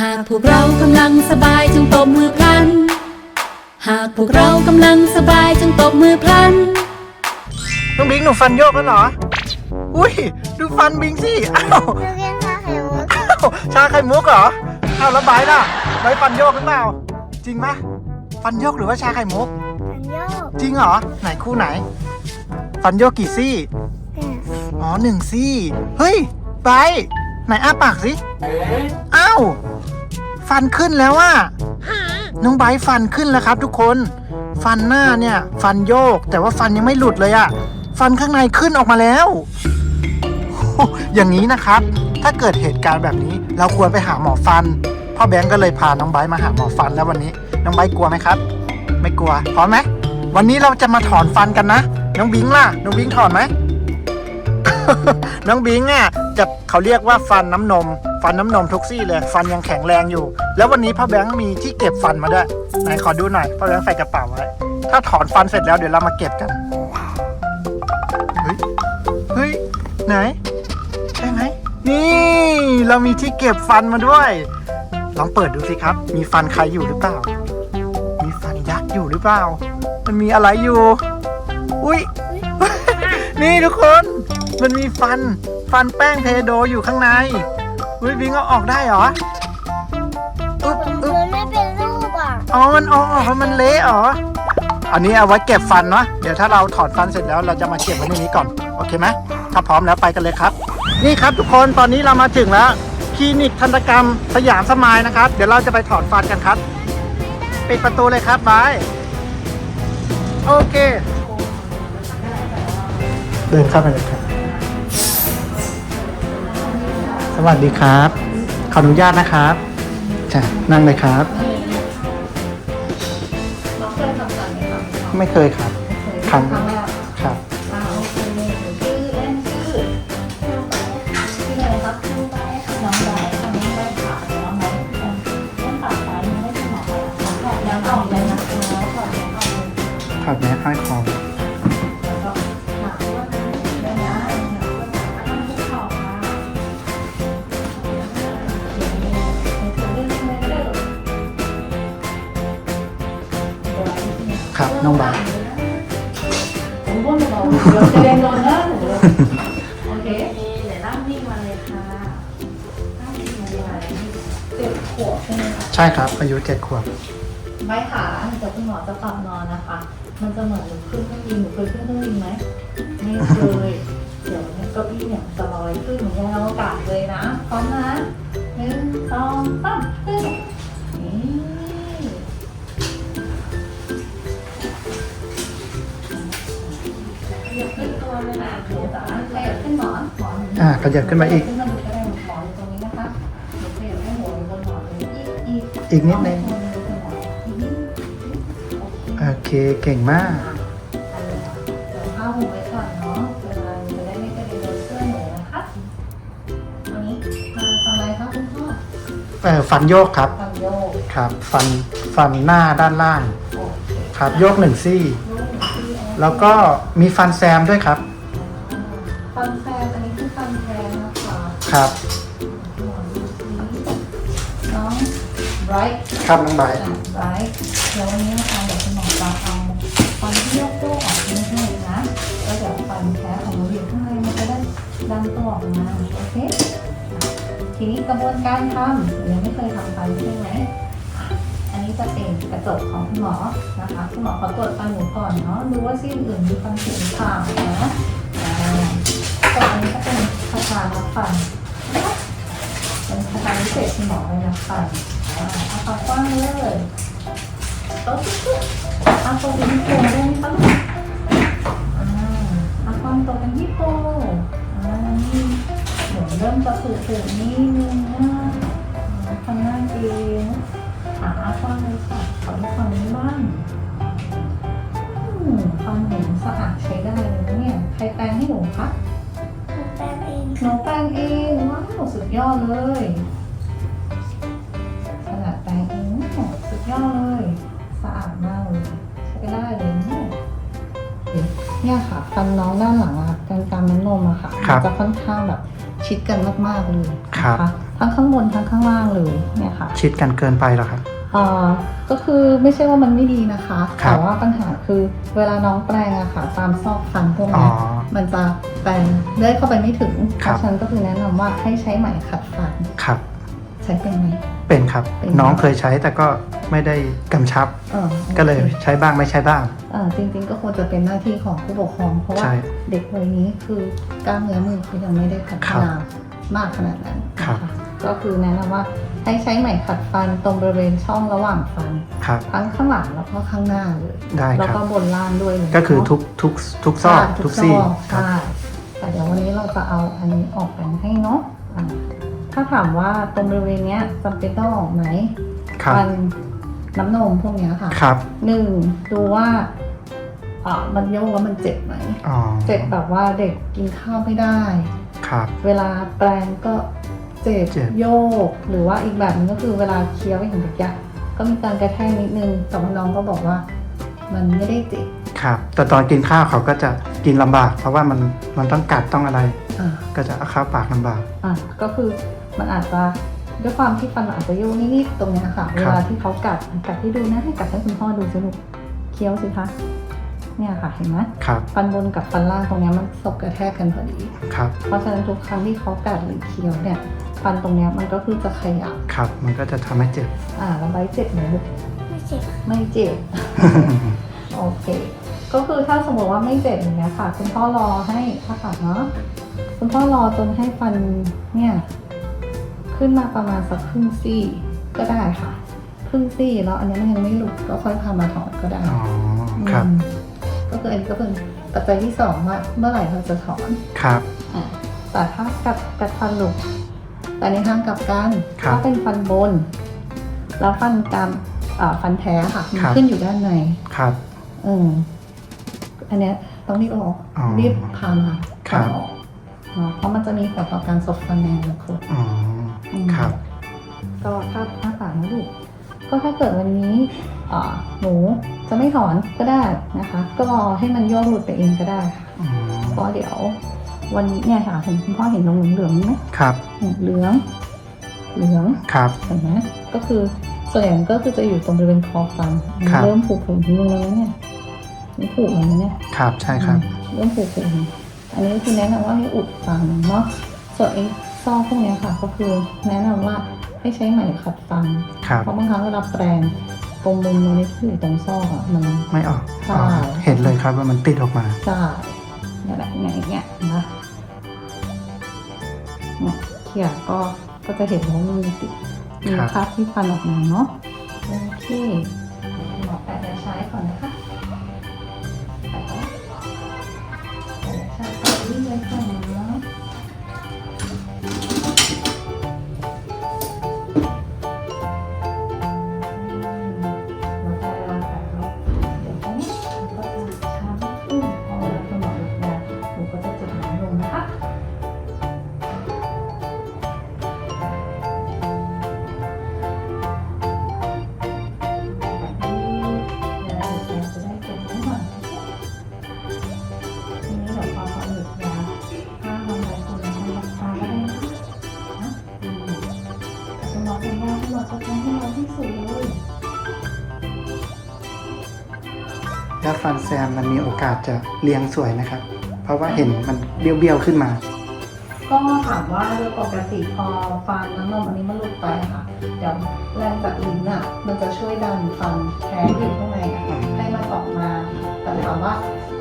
หากพวกเรากำลังสบายจงตบมือพลัน หากพวกเรากำลังสบายจงตบมือพลัน น้องบิงหนูฟันโยกแล้วเหรอ อุ้ย ดูฟันบิงสิ อ้าวหนูกินชาไข่มุกอ้าว ชาไข่มุกเหรอ อ้าวแล้วไบร์ทล่ะไบร์ทฟันโยกหรือเปล่า จริงปะฟันโยกหรือว่าชาไข่มุกมันโยกจริงเหรอ ไหนคู่ไหน ฟันโยกกี่ซี่ เนี่ยอ๋อหนึ่งซี่ เฮ้ยไบร์ท ไหนอ้าปากสิ อ้าว ฟันขึ้นแล้วอะน้องไบร์ทฟันขึ้นแล้วครับ ทุกคน ฟันหน้าเนี่ย ฟันโยก แต่ว่าฟันยังไม่หลุดเลยอะฟันข้างในขึ้นออกมาแล้วโอ้อย่างนี้นะครับ ถ้าเกิดเหตุการณ์แบบนี้ เราควรไปหาหมอฟัน พ่อแบงก์ก็เลยพาน้องไบร์ทมาหาหมอฟันแล้ววันนี้ น้องไบร์ทกลัวไหมครับ ไม่กลัว พร้อมไหม วันนี้เราจะมาถอนฟันกันนะ น้องบิงล่ะ น้องบิงถอนไหม น้องบิงอะจะเขาเรียกว่าฟันน้ำนม ฟันน้ำนมทุกซี่เลย ฟันยังแข็งแรงอยู่ แล้ววันนี้พ่อแบงค์มีที่เก็บฟันมาด้วยไหนขอดูหน่อยพ่อแบงค์ใส่กระเป๋าไว้ถ้าถอนฟันเสร็จแล้วเดี๋ยวเรามาเก็บกันเฮ้ยเฮ้ยไหนใช่ไหมนี่เรามีที่เก็บฟันมาด้วยลองเปิดดูสิครับ มีฟันใครอยู่หรือเปล่า มีฟันยักษ์อยู่หรือเปล่า มันมีอะไรอยู่ อุ้ย นี่ทุกคน มันมีฟัน ฟันแป้งเพโดอยู่ข้างในอุ้ยบิงเอาออกได้เหรออึ๊บมันอึ๊บไม่เป็นรูปอะอ๋อมันออกเพราะมันเละเหรออันนี้เอาไว้เก็บฟันเนาะเดี๋ยวถ้าเราถอดฟันเสร็จแล้วเราจะมาเก็บไว้ในนี้ก่อนโอเคไหมถ้าพร้อมแล้วไปกันเลยครับ นี่ครับทุกคนตอนนี้เรามาถึงแล้วคลินิกทันตกรรมสยามสมายนะครับ เดี๋ยวเราจะไปถอดฟันกันครับปิดประตูเลยครับบายโอเค เดินเข้าไปเลยครับ สวัสดีครับ ขออนุญาตนะครับจ้ะนั่งเลยครับน้องเคยทำฟันไหมคะไม่เคยครับ ครั้ง ครั้งแรกครับอ่าโอเคหนูชื่อเล่นชื่อชื่ออะไรครับน้องใบค่ะน้องใบค่ะน้องใบขาเดี๋ยวน้องใบเล่นปากซ้ายไม่ได้สมองเลยค่ะแล้วออกเลยนะคะแล้วถอดแล้วออกเลยถอดแมสห้อยคอ โอเคเดี๋ยวนั่งนิ่งมาเลยค่ะนั่งนิ่งมาเลยเจ็ดขวบใช่ไหมคะใช่ครับ อายุเจ็ดขวบใบขาเดี๋ยวคุณหมอจะปรับนอนนะคะ มันจะเหมือนหนูขึ้นเครื่องบินหนูเคยขึ้นเครื่องบินไหมไม่เคยเดี๋ยวเนี่ยเก้าอี้เนี่ยจะลอยขึ้นเหมือนยานอวกาศเลยนะพร้อมนะหนึ่งสองสามขึ้นนี่ขยับขึ้นตัวเลยนะเดี๋ยวจะ ขยับขึ้นหมอนหมอนอ่าขยับขึ้นมาอีก ขึ้นมาดูก็ได้หมอนอยู่ตรงนี้นะคะหนูขยับให้หัวอยู่บนหมอนเลยอีกอีกอีกนิดนึงอีกนิดนึงโอเค โอเคเก่งมากเดี๋ยวผ้าห่มไว้ก่อนเนาะเวลาจะได้ไม่กระเด็นโดนเสื้อหนูนะคะวันนี้มาทำอะไรคะคุณพ่อเออฟันโยกครับทำโยกครับ ฟันฟันหน้าด้านล่างโอเคครับ โยกหนึ่งซี่ โยกที่อันนี้แล้วก็มีฟันแซมด้วยครับ คะครับหมอดูซิน้องไบรท์ครับน้องไบร์ทไบรท์เดี๋ยววันนี้นะคะเดี๋ยวคุณหมอจะเอาฟันที่โยกโยกออกนิดนึงนะแล้วเดี๋ยวฟันแท้ของเราอยู่ข้างในมันจะได้ดันตัวออกมาโอเค ทีนี้กระบวนการทำยังไม่เคยทำฟันใช่ไหมอะอันนี้จะเป็นกระจกของคุณหมอนะคะคุณหมอขอตรวจฟันหนูก่อนเนาะดูว่าซี่อื่นมีฟันผุหรือเปล่านะอ่าส่วนอันนี้ก็เป็นคาถารับฟันนะคะ เป็นคาถาพิเศษคุณหมอไว้รับฟันอ่าเอาปากกว้างเลยโต๊ะเอาตัวเป็นฮิปโปได้ไหมคะลูกอ่าเอาความตัวเป็นฮิปโปอ่านี่หนูเริ่มจะผูกผูกนิดนึงนะทำหน้าเองขาฟังเลยค่ะขอดูฝั่งนี้บ้างอืมฟันหนูสะอาดใช้ได้เลยเนี่ย ใครแปรงให้หนูคะแป๊บเองหนูแปรงเองว้าวสุดยอดเลย เนี่ยค่ะฟันน้องด้านหลังอะกันกรามน้ำนมอะค่ะครับจะค่อนข้างแบบชิดกันมากๆเลยครับ นะคะทั้งข้างบนทั้งข้างล่างเลยเนี่ยค่ะชิดกันเกินไปเหรอครับ เอ่อก็คือไม่ใช่ว่ามันไม่ดีนะคะ ครับ แต่ว่าปัญหาคือเวลาน้องแปลงอะค่ะตามซอกฟันพวกอ๋อ เนี้ยมันจะแปลงเลื่อยเข้าไปไม่ถึงเพครับ ราะฉะนั้นก็คือแนะนำว่าให้ใช้ไหมขัดฟัน ครับ ใช้เป็นไหม เป็นครับ เป็น น้องเคยใช้แต่ก็ไม่ได้กำชับเออก็เลยใช้บ้างไม่ใช้บ้าง เออจริงๆก็ควรจะเป็นหน้าที่ของผู้ปกครอง เพราะว่าใช่เด็กวัยนี้คือกล้ามเนื้อมือเขายังไม่ได้พัฒนามากขนาดนั้นครับ นะคะก็คือแนะนำว่าให้ใช้ไหมขัดฟันตรงบริเวณช่องระหว่างฟัน ครับ ทั้งข้างหลังแล้วก็ข้างหน้าเลยได้แล้วครัก็บบนล่างด้วยเลยก็คือเนาะทุกทุกทุกซอกใช่ทุกซี่ซอกครับ ใช่แต่เดี๋ยววันนี้เราจะเอาอันนี้ออกกันให้เนาะอะ ถ้าถามว่าตรงบริเวณเนี้ยจำเป็นต้องออกไหมครับฟันน้ำนมพวกเนี้ยค่ะครับหนึ่งดูว่าอ่ามันโยกแล้วมันเจ็บไหม อ๋อเจ็บแบบว่าเด็กกินข้าวไม่ได้ ครับ เวลาแปลงก็เจ็บเจ็บ โยก หรือว่าอีกแบบหนึงก็คือเวลาเคี้ยวอย่างเด็กยก็มีการกระแทกนิดนึงแต่ว่าน้องก็บอกว่า มันไม่ได้เจ็บครับ แต่ตอนกินข้าวเขาก็จะกินลำบาก เพราะว่ามันมันต้องกัดต้องอะไร อ่าก็จะเอาเข้าปากลำบาก อะก็คือ มันอาจจะด้วยความที่ฟันมันอาจจะโยกนิดๆตรงเนี้ยค่ะเวลาที่เขากัดกัดที่ดูนะให้กัดให้คุณพ่อดูสิลูกเคี้ยวสิคะเนี่ยค่ะเห็นไหมครับ ฟันบนกับฟันล่างตรงเนี้ยมันสบกระแทกกันพอดีครับ เพราะฉะนั้นทุกครั้งที่เขากัดหรือเคี้ยวเนี่ย ฟันตรงเนี้ยมันก็คือจะขยับครับ มันก็จะทำให้เจ็บ อ่าแล้วใบเจ็บไหมลูก ไม่เจ็บไม่เจ็บ โอเค ก็คือถ้าสมมติว่าไม่เจ็บอย่างเงี้ยค่ะ คุณพ่อรอให้ถ้าขาดเนาะ คุณพ่อรอจนให้ฟันเนี่ย ขึ้นมาประมาณสักครึ่งซี่ก็ได้ค่ะ ครึ่งซี่แล้วอันนี้มันยังไม่หลุดก็ค่อยพามาถอนก็ได้อ๋อครับอืมก็คืออันนี้ก็เป็นปัจจัยที่สองว่าเมื่อไหร่เราจะถอนครับ อะแต่ถ้ากัดกัดฟันหลุดแต่ในทางกลับกันครับถ้าเป็นฟันบน แล้วฟันกรามอ่าฟันแท้ค่ะมันครับ ขึ้นอยู่ด้านใน ครับอืมอันเนี้ยต้องรีบเอาออกอ๋อรีบพามาครับ เอาออกเนาะเพราะมันจะมีผลต่อการสบฟันในอนาคตอ๋อ อืมครับ ก็ถ้าถ้าฝากนะลูกก็ถ้าเกิดวันนี้อ่าหนูจะไม่ถอนก็ได้นะคะ ก็รอให้มันโยกหลุดไปเองก็ได้ค่ะอ๋อเพราะเดี๋ยววันนี้เนี่ยค่ะเห็นคุณพ่อเห็นลงเหลืองๆไหมครับ เนี่ยเหลือง เหลือง ครับ เห็นไหมก็คือส่วนใหญ่มันก็คือจะอยู่ตรงบริเวณคอฟันมันครับ เริ่มผูกผงนิดนึงแล้วนะเนี่ยนี่ผูกแล้วนะเนี่ยครับ ใช่ครับ เริ่มผูกผงอันนี้ก็คือแนะนำว่าให้อุดฟันเนาะส่วนไอ้ ซอกพวกเนี้ยค่ะ ก็คือแนะนำว่าให้ใช้ไหมขัดฟันครับเพราะบางครั้งเวลาแปรงตรงมุมตรงนี้ที่อยู่ตรงซอกอะมันไม่ออกใช่อ๋อเห็นเลยครับว่ามันติดออกมาจะเนี่ยแบบอย่างเงี้ยนะเนี่ยเขี่ยก็ก็จะเห็นว่ามันมีติดมีครับคราบที่ฟันออกมาเนาะโอเค แซมมันมีโอกาสจะเรียงสวยนะครับ เพราะว่าเห็นมันเบี้ยวๆขึ้นมา ก็ถามว่าโดยปกติพอฟันน้ำนมอันนี้มันหลุดไปอะค่ะเดี๋ยวแรงจากลิ้นอะมันจะช่วยดันฟันแท้ที่อยู่ข้างในอะให้มันออกมา แต่ถามว่า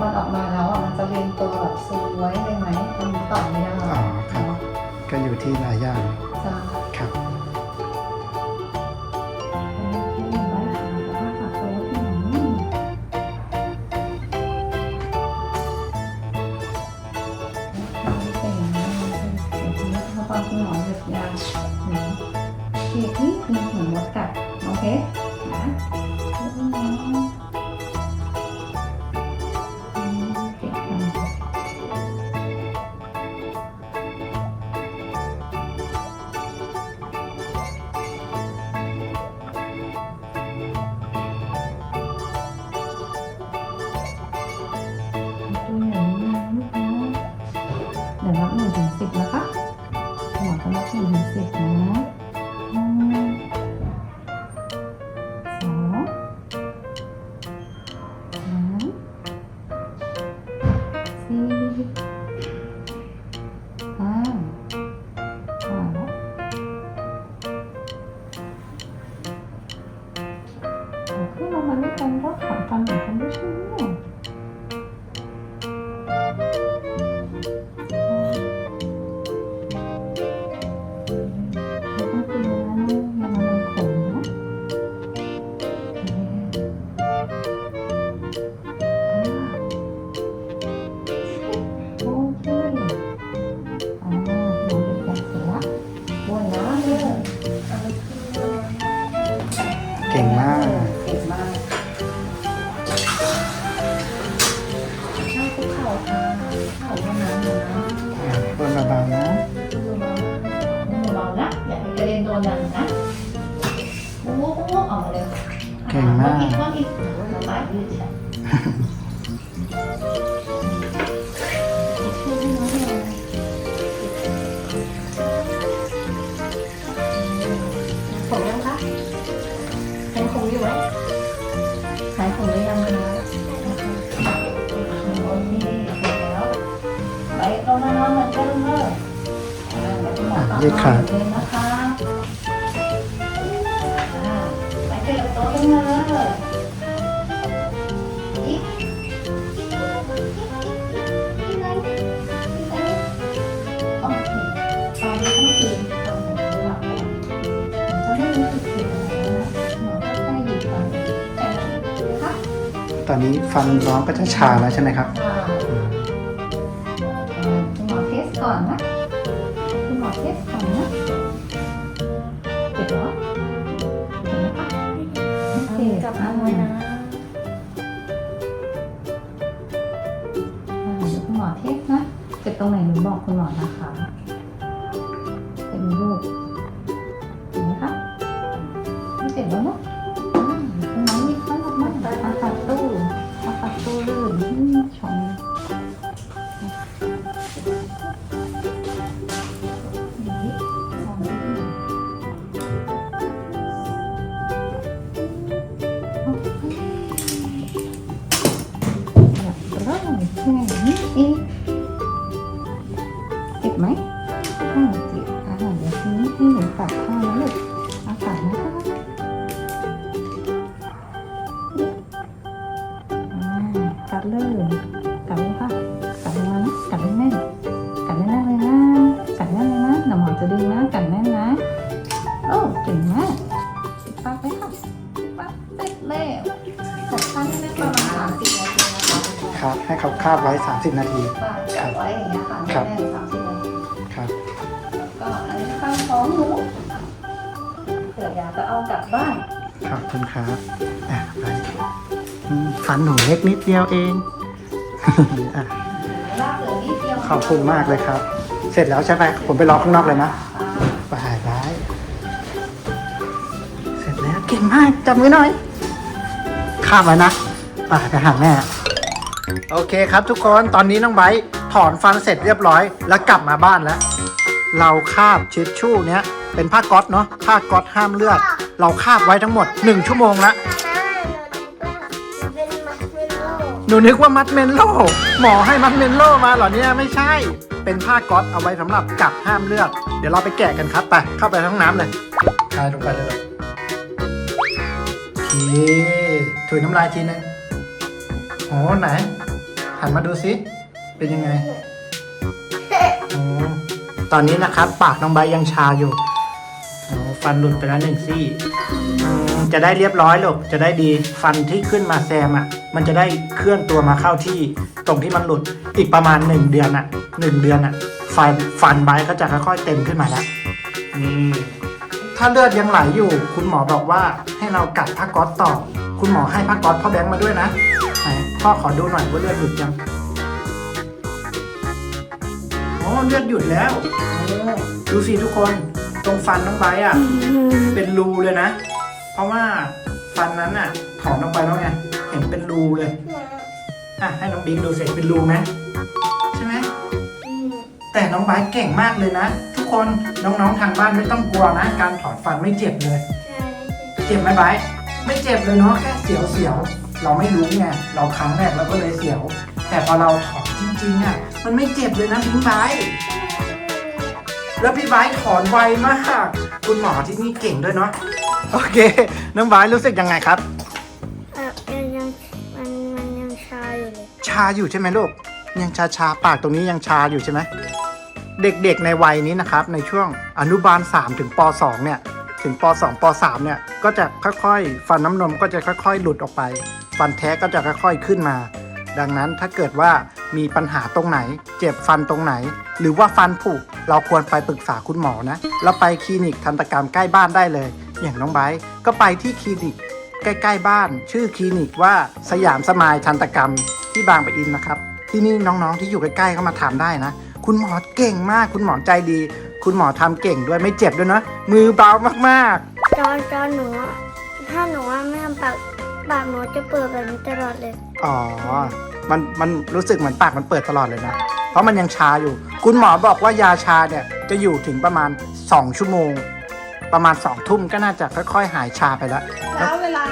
มันออกมาแล้วอะมันจะเรียงตัวแบบสวยเลยไหมมันต่อไม่ได้อ๋อครับ ก็อยู่ที่หลายอย่าง ดี๋ยวคุณหมอตัดยืดขาเลยนะคะอ่าไปเจอโต๊ะกันเลยอีกอีกไหนอีกไหนโอเคตอนนี้ต้องตื่นตอนหนูหลับแล้วจะไม่รู้สึกผิดอะไรนะหมอก็แค่หยิบฟันแค่นั้นนะคะตอนนี้ฟันน้องก็จะชาแล้วใช่ไหมครับค่ะ คุณหมเป็นลูกเห็นไหมคะไม่เจ็บแล้วเนาะ 30 นาทีปากจับไว้อย่างเงี้ยค่ะแน่นๆสามสิบนาทีครับก็อันนี้ข้างท้องหนูเผื่ออยากจะเอากลับบ้านขอบคุณครับอะไปอืมฟันหนูเล็กนิดเดียวเอง อะลากเหลือนิดเดียวขอบคุณมากเลยครับ เสร็จแล้วใช่ไหมผมไปรอข้างนอกเลยนะ ไปไปเสร็จแล้วเก่งมากจับมือหน่อย ข้ามไว้นะไปไปหาแม่ โอเคครับทุกคนตอนนี้น้องไบร์ทถอนฟันเสร็จเรียบร้อย แล้วกลับมาบ้านแล้ว เราคาบเช็ดชู่เนี้ยเป็นผ้าก๊อตเนาะผ้าก๊อตห้ามเลือด เราคาบไว้ทั้งหมด 1 ชั่วโมงละหนูนึกว่ามัดเมนโลหมอให้มัดเมนโลมาเหรอเนี่ยไม่ใช่ เป็นผ้าก๊อตเอาไว้สำหรับกัดห้ามเลือด เดี๋ยวเราไปแกะกันครับไปเข้าไปห้องน้ำเลยคายลงไปเลยโอเคถุยน้ำลายทีนึงโอ้ไหน หันมาดูสิ เป็นยังไงอตอนนี้นะครับ ปากน้องใบยังชาอยู่โอ้ฟันหลุดไปแล้วหนึ่งซี่อืมจะได้เรียบร้อยลูกจะได้ดีฟันที่ขึ้นมาแซมอะ มันจะได้เคลื่อนตัวมาเข้าที่ตรงที่มันหลุดอีกประมาณหนึ่งเดือนอะหนึ่งเดือนอะ ฟันฟันใบก็จะค่อยๆเต็มขึ้นมาแล้วนี่ถ้าเลือดยังไหลอยู่ คุณหมอบอกว่าให้เรากัดผ้าก๊อตต่อ คุณหมอให้ผ้าก๊อตพ่อแบงค์มาด้วยนะไหน พ่อขอดูหน่อยว่าเลือดหยุดยังอ๋อเลือดหยุดแล้วโอ้ดูสิทุกคนตรงฟันน้องใบอะ เป็นรูเลยนะ เพราะว่าฟันนั้นอะถอนออกไปแล้วไงเห็นเป็นรูเลยอะให้น้องบิ๊กดูเสร็จเป็นรูไหมใช่ไหมแต่น้องไบร์ทเก่งมากเลยนะ ทุกคนน้องๆทางบ้านไม่ต้องกลัวนะ การถอนฟันไม่เจ็บเลย เจ็บไหมไบร์ทไม่เจ็บเลยเนาะแค่เสียวเสียวๆ เราไม่รู้ไงเราครั้งแรกเราก็เลยเสียว แต่พอเราถอนจริงๆอะมันไม่เจ็บเลยนะพี่ไบร์แล้วพี่ไบร์ถอนไวมากคุณหมอที่นี่เก่งด้วยเนาะโอเค น้องไบรู้สึกยังไงครับออมัยังมันมันยังชาอยู่เลยชาอยู่ใช่ไหมลูก ยังชาชาปากตรงนี้ยังชาอยู่ใช่ไหมเด็กๆในวัยนี้นะครับ ในช่วงอนุบาล 3 ถึงป .2 เนี่ย ถึงป .2 ป .3 เนี่ย ก็จะค่อยๆ ฟันน้ำนมก็จะค่อย ๆ หลุดออกไป ฟันแท้ก็จะค่อยๆขึ้นมา ดังนั้นถ้าเกิดว่ามีปัญหาตรงไหน เจ็บฟันตรงไหน หรือว่าฟันผุเราควรไปปรึกษาคุณหมอนะแล้วไปคลินิกทันตกรรมใกล้บ้านได้เลย อย่างน้องไบร์ก็ไปที่คลินิกใกล้ๆบ้าน ชื่อคลินิกว่าสยามสมายทันตกรรมที่บางปะอินนะครับ ที่นี่น้องๆที่อยู่ใกล้ๆเข้ามาถามได้นะ คุณหมอเก่งมาก คุณหมอใจดี คุณหมอทำเก่งด้วยไม่เจ็บด้วยนะมือเบามากๆจอนจอนหนูถ้าหนูว่าไม่ทำปาก ปากหนูจะเปิดแบบนี้ตลอดเลยๆอ๋อ มันมันรู้สึกเหมือนปากมันเปิดตลอดเลยนะ เพราะมันยังชาอยู่ คุณหมอบอกว่ายาชาเนี่ยจะอยู่ถึงประมาณ 2 ชั่วโมง ประมาณ2ทุ่มก็น่าจะค่อยๆหายชาไปแล้ว แล้วเวลา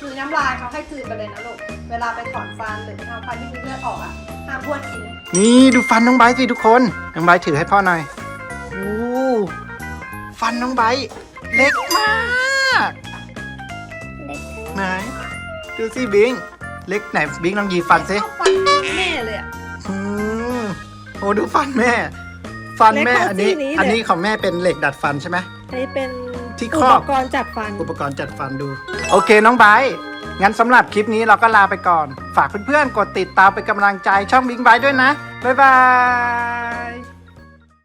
คือน้ำลายเขาให้กลืนไปเลยนะลูก เวลาไปถอนฟันหรือไปทำฟันที่มีเลือดออกอะห้ามบ้วนทิ้งนี่ดูฟันน้องไบร์ทสิทุกคน น้องไบร์ทถือให้พ่อหน่อยโอ้ฟันน้องไบร์ทเล็กมากเล็ก ไหน ดูสิบิง เล็กไหนบิงลองยีฟันสิเข้าฟันแม่เลยอะ อืมโอ้ดูฟันแม่ ฟันแม่เล็กเท่าอันนี้ ซี่นี้เลย อันนี้ของแม่เป็นเหล็กดัดฟันใช่ไหม อันนี้เป็นที่อุครอบ ปกรณ์จัดฟัน อุปกรณ์จัดฟันดู โอเคน้องไบร์ทงั้นสำหรับคลิปนี้เราก็ลาไปก่อน ฝากเพื่อนๆ กดติดตามเป็นกำลังใจช่องบิงไบร์ทด้วยนะ บ๊ายบาย